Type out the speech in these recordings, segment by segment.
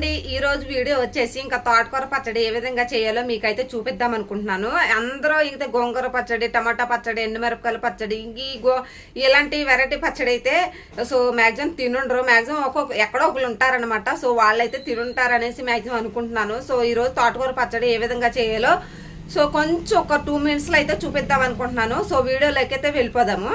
అండి ఈ రోజు వీడియో వచ్చేసి ఇంకా తోటకూర పచ్చడి ఏ విధంగా చేయాలో మీకైతే చూపిద్దాం అనుకుంటున్నాను. అందరూ ఇది గోంగూర పచ్చడి టమాటా పచ్చడి ఎండుమిరపకాయల పచ్చడి ఈ గో ఇలాంటి వెరైటీ పచ్చడి అయితే సో మ్యాక్సిమం తినుండరు. మ్యాక్సిమం ఒక్కొక్క ఎక్కడో ఒకరు ఉంటారనమాట సో వాళ్ళైతే తినుంటారు అనేసి మ్యాక్సిమం అనుకుంటున్నాను. సో ఈ రోజు తోటకూర పచ్చడి ఏ విధంగా చేయాలో సో కొంచెం ఒక టూ మినిట్స్లో అయితే చూపిద్దాం అనుకుంటున్నాను. సో వీడియోలోకి అయితే వెళ్ళిపోదాము.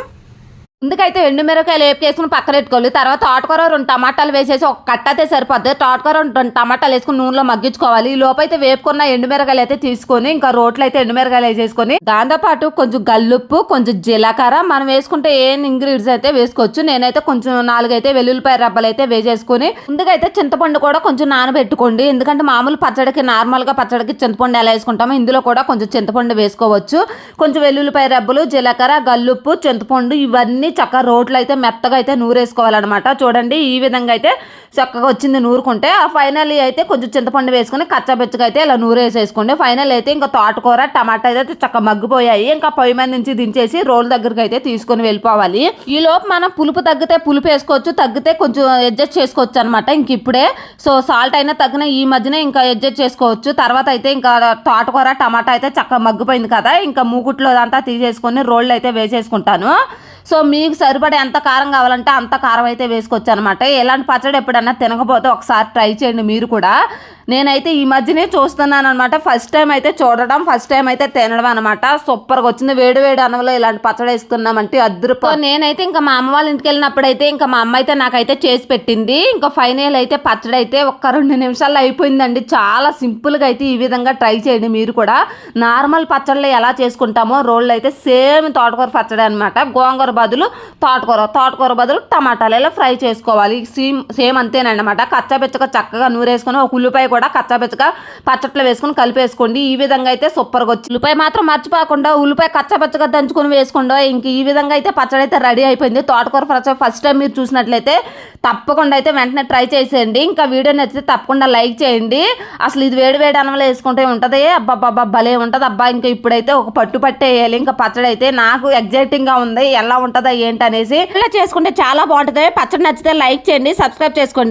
ముందుకైతే ఎండు మిరపకాయలు వేపుకేసుకుని పక్కన పెట్టుకోవాలి. తర్వాత తోటకూర రెండు టమాటాలు వేసేసి ఒక కట్ట అయితే సరిపోద్ది. తోటకూర రెండు టమాటాలు వేసుకుని నూనెలో మగ్గించుకోవాలి. ఈ లోపైతే వేపుకున్న ఎండు మిరకాయలు అయితే తీసుకొని ఇంకా రోట్లో అయితే ఎండు మిరకాయలు వేసేసుకొని దాంతో పాటు కొంచెం గల్లుప్పు కొంచెం జీలకర్ర మనం వేసుకుంటే ఏం ఇంగ్రీడియంట్స్ అయితే వేసుకోవచ్చు. నేనైతే కొంచెం నాలుగైతే వెల్లుల్లిపాయ రబ్బలు అయితే వేసేసుకొని ముందుకైతే చింతపండు కూడా కొంచెం నానబెట్టుకోండి. ఎందుకంటే మామూలు పచ్చడికి నార్మల్గా పచ్చడికి చింతపండు ఎలా వేసుకుంటామో ఇందులో కూడా కొంచెం చింతపండు వేసుకోవచ్చు. కొంచెం వెల్లుల్లిపాయ రబ్బలు జీలకర్ర గల్లుప్పు చింతపండు ఇవన్నీ చక్కగా రోట్లో అయితే మెత్తగా అయితే నూరేసుకోవాలన్నమాట. చూడండి ఈ విధంగా అయితే చక్కగా వచ్చింది నూరుకుంటే ఆ ఫైనల్ అయితే కొంచెం చింతపండు వేసుకొని కచ్చబెచ్చగా అయితే ఇలా నూరేసేసుకోండి. ఫైనల్ అయితే ఇంకా తోటకూర టమాటా అయితే చక్కగా మగ్గిపోయాయి. ఇంకా పొయ్యి మీద నుంచి దించేసి రోల్ దగ్గరికి అయితే తీసుకొని వెళ్ళిపోవాలి. ఈ లోపు మనం పులుపు తగ్గితే పులుపు వేసుకోవచ్చు తగ్గితే కొంచెం అడ్జస్ట్ చేసుకోవచ్చు అనమాట ఇంక ఇప్పుడే. సో సాల్ట్ అయినా తగ్గిన ఈ మధ్యనే ఇంకా అడ్జస్ట్ చేసుకోవచ్చు. తర్వాత అయితే ఇంకా తోటకూర టమాటా అయితే చక్కగా మగ్గిపోయింది కదా. ఇంకా మూకుట్లో అంతా తీసేసుకొని రోళ్ళు అయితే వేసేసుకుంటాను. సో మీకు సరిపడే ఎంత కారం కావాలంటే అంత కారం అయితే వేసుకోవచ్చు అనమాట ఎలాంటి పచ్చడి ఎప్పుడన్నా తినకపోతే ఒకసారి ట్రై చేయండి మీరు కూడా. నేనైతే ఈ మధ్యనే చూస్తున్నాను అనమాట ఫస్ట్ టైం అయితే చూడడం ఫస్ట్ టైం అయితే తినడం అనమాట సూపర్గా వచ్చింది. వేడి వేడి అన్నంలో ఇలాంటి పచ్చడి వేసుకున్నామంటే అద్దరుపో. నేనైతే ఇంకా మా అమ్మ వాళ్ళ ఇంటికి వెళ్ళినప్పుడు అయితే ఇంకా మా అమ్మ అయితే నాకైతే చేసి పెట్టింది. ఇంకా ఫైనల్ అయితే పచ్చడి అయితే ఒక్క రెండు నిమిషాల్లో అయిపోయిందండి. చాలా సింపుల్గా అయితే ఈ విధంగా ట్రై చేయండి మీరు కూడా. నార్మల్ పచ్చళ్ళు ఎలా చేసుకుంటామో రోళ్ళు అయితే సేమ్ తోటకూర పచ్చడి అనమాట గోంగూర బదులు తోటకూర తోటకూర బదులు టమాటాలు. ఇలా ఫ్రై చేసుకోవాలి. సేమ్ సేమ్ అంతేనమాట కచ్చాబెచ్చగా చక్కగా నూరేసుకొని ఒక ఉల్లిపాయ కూడా కచ్చాబెచ్చగా పచ్చట్లో వేసుకొని కలిపేసుకోండి. ఈ విధంగా అయితే సూపర్గా వచ్చి ఉల్లిపాయ మాత్రం మర్చిపోకుండా ఉల్లిపాయ కచ్చాబెచ్చగా దంచుకొని వేసుకోండి. ఇంక ఈ విధంగా అయితే పచ్చడి అయితే రెడీ అయిపోయింది. తోటకూర పచ్చడి ఫస్ట్ టైం మీరు చూసినట్లయితే తప్పకుండా అయితే వెంటనే ట్రై చేసేయండి. ఇంకా వీడియో నచ్చితే తప్పకుండా లైక్ చేయండి. అసలు ఇది వేడి వేడి అన్నంలో వేసుకుంటే ఉంటుంది? అబ్బాబ్బా భలే ఉంటుంది అబ్బా. ఇంకా ఇప్పుడైతే ఒక పట్టు పట్టేయాలి. ఇంకా పచ్చడి అయితే నాకు ఎగ్జైటింగ్గా ఉంది. ఎలా ఉంటుందా ఏంటి అనేసి ఇలా చేసుకుంటే చాలా బాగుంటుంది. పచ్చడి నచ్చితే లైక్ చేయండి సబ్స్క్రైబ్ చేసుకోండి.